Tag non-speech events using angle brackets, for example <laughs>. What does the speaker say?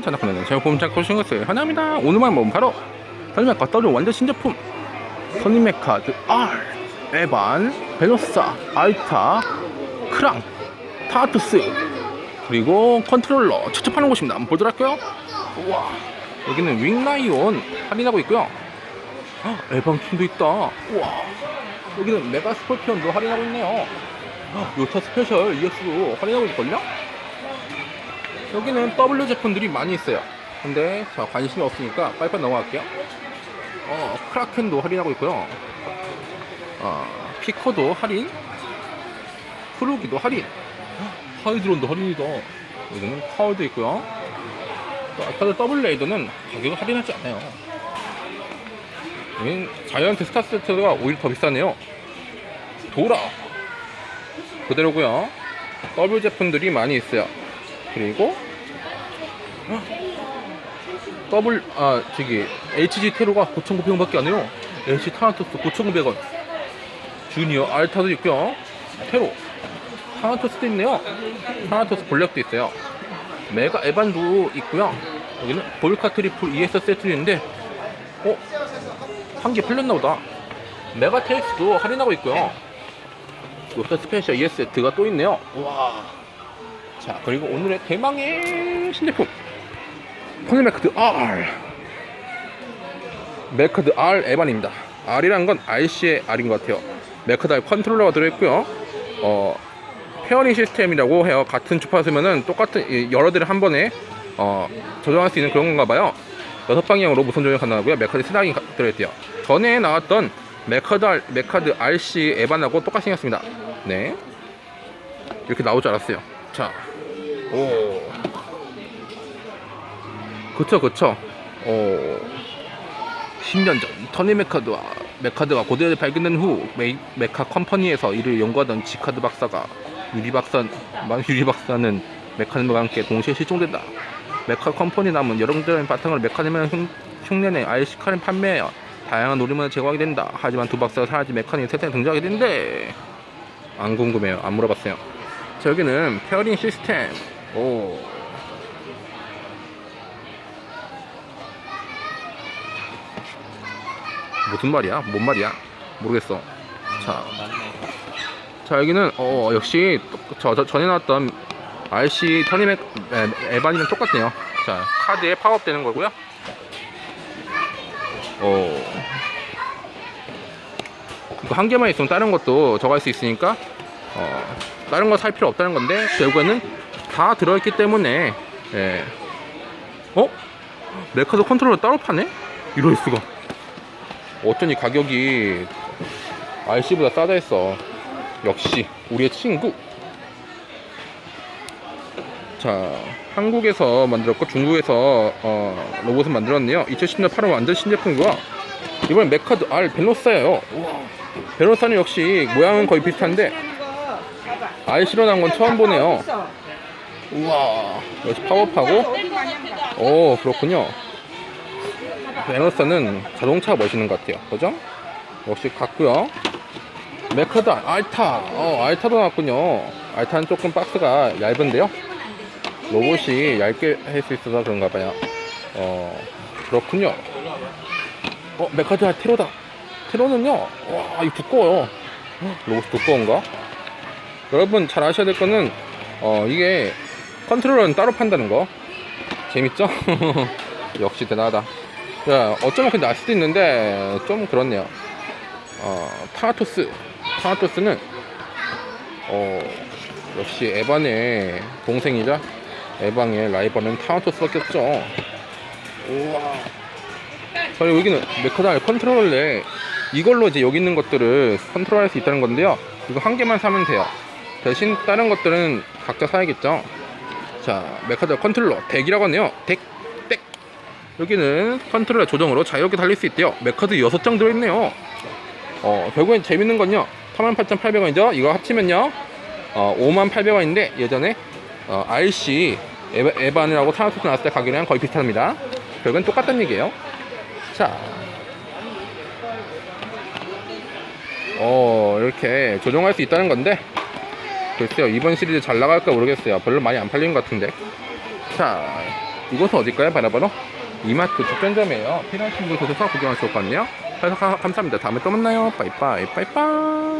안녕하세요 자나코는 봄 잡고 오신 것을 환영합니다. 오늘만 먹은 바로 선임메카 떠오른 완전 신제품. 선임메카드 R 에반 벨로사 알타 크랑 타투스. 그리고 컨트롤러 추측하는 곳입니다. 한번 보도록 할까요. 우와 여기는 윙라이온 할인하고 있고요. 헉, 에반 킹도 있다. 우와 여기는 메가 스콜피온도 할인하고 있네요. 헉, 요타 스페셜 EX도 할인하고 있걸요 여기는 W 제품들이 많이 있어요. 근데 저 관심이 없으니까 빨리빨리 넘어갈게요. 어, 크라켄도 할인하고 있고요. 어, 피커도 할인. 크루기도 할인. 하이드론도 할인이다. 여기는 파워도 있고요. 또 아까도 더블 레이더는 가격을 할인하지 않아요. 자이언트 스타 세트가 오히려 더 비싸네요. 도라. 그대로고요. 더블 제품들이 많이 있어요. 그리고 더블 아 저기 HG 테로가 9,900원밖에 안 해요. HG 타나토스 9,900원. 주니어 알타도 있고요. 테로 타나토스도 있네요. 타나토스 블랙도 있어요. 메가 에반도 있고요. 여기는 볼카 트리플 ES 세트도 있는데 어? 한 개 풀렸나 보다. 메가 테이스도 할인하고 있고요. 요새 스페셜 ES 세트가 또 있네요. 와. 자 그리고 오늘의 대망의 신제품. 퍼즐 메카드 R. 메카드 R 에반입니다. R이란 건 RC의 R인 것 같아요. 메카드 R 컨트롤러가 들어있고요. 어, 페어링 시스템이라고 해요. 같은 주파수면은 똑같은 이 여러 대를 한 번에 어, 조정할 수 있는 그런 건가 봐요. 여섯 방향으로 무선 조정 가능하고요. 메카드 세당이 들어있대요. 전에 나왔던 메카드, R, 메카드 RC 에반하고 똑같이 생겼습니다. 네. 이렇게 나올 줄 알았어요. 자, 오. 그쵸, 그쵸. 오. 10년 전, 터니 메카드와 메카드가 고대에 발견된 후 메, 메카 컴퍼니에서 이를 연구하던 지카드 박사가 유리 박사, 유리 박사는 메카즘과 함께 동시에 실종된다. 메카 컴퍼니 남은 여러분들의 바탕으로 메카즘을 흉, 흉내내 아이시카를 판매하여 다양한 놀이문을 제공하게 된다. 하지만 두 박사가 사라진 메카니 세상에 등장하게 되는데 안 궁금해요. 안 물어봤어요. 자, 여기는 페어링 시스템. 오. 무슨 말이야? 뭔 말이야? 모르겠어. 자, 자 여기는 어 역시 저, 저 전에 나왔던 RC 터니맥 에- 에반이랑 똑같네요. 자, 카드에 파워업 되는 거고요. 오. 이거 한 개만 있으면 다른 것도 저거 할 수 있으니까 어, 다른 거 살 필요 없다는 건데 결국에는 다 들어있기 때문에 예. 어? 메카드 컨트롤러 따로 파네? 이럴 수가. 어쩐지 가격이 RC보다 싸다 했어. 역시 우리의 친구. 자 한국에서 만들었고 중국에서 어, 로봇을 만들었네요. 2010년 8월 완전 신제품이고요 이번엔 메카드 R 벨로사예요. 벨로사는 역시 모양은 거의 비슷한데 RC로 나온 건 처음 보네요 우와. 역시 파워파고? 오 그렇군요. 벨로사는 자동차가 멋있는 것 같아요. 그죠? 역시 같고요. 메카드 알타. 어 알타도 나왔군요. 알타는 조금 박스가 얇은데요. 로봇이 얇게 할 수 있어서 그런가 봐요. 어 그렇군요. 어 메카드 알 테로다. 테로는요 와 이거 두꺼워요. 로봇이 두꺼운가? 여러분 잘 아셔야 될 거는 어 이게 컨트롤러는 따로 판다는 거. 재밌죠? <laughs> 역시 대단하다. 야 어쩌면 근데 알 수도 있는데 좀 그렇네요. 어 타나토스. 타나토스는 어 역시 에반의 동생이자 에방의 라이벌은 타나토스밖에 없죠. 우와. 저희 여기는 메카달 컨트롤러에 이걸로 이제 여기 있는 것들을 컨트롤할 수 있다는 건데요. 이거 한 개만 사면 돼요. 대신 다른 것들은 각자 사야겠죠 자 메카달 컨트롤러 덱이라고 하네요. 덱 덱. 여기는 컨트롤러 조정으로 자유롭게 달릴 수 있대요. 메카드 6장 들어있네요. 어 결국엔 재밌는 건요. 48,800원이죠? 이거 합치면요. 어 58,800원인데 예전에 어, RC 에바, 에반이라고 타나토스 나왔을 때 가격이랑 거의 비슷합니다. 결국엔 똑같다는 얘기예요. 자. 어, 이렇게 조정할 수 있다는 건데, 글쎄요, 이번 시리즈 잘 나갈까 모르겠어요. 별로 많이 안 팔린 것 같은데. 자, 이곳은 어딜까요? 바로바로 이마트 특전점이에요. 필요하신 분 오셔서 구경하실 것 같네요. 그래서 가- 감사합니다. 다음에 또 만나요. 빠이빠이 빠이빠이.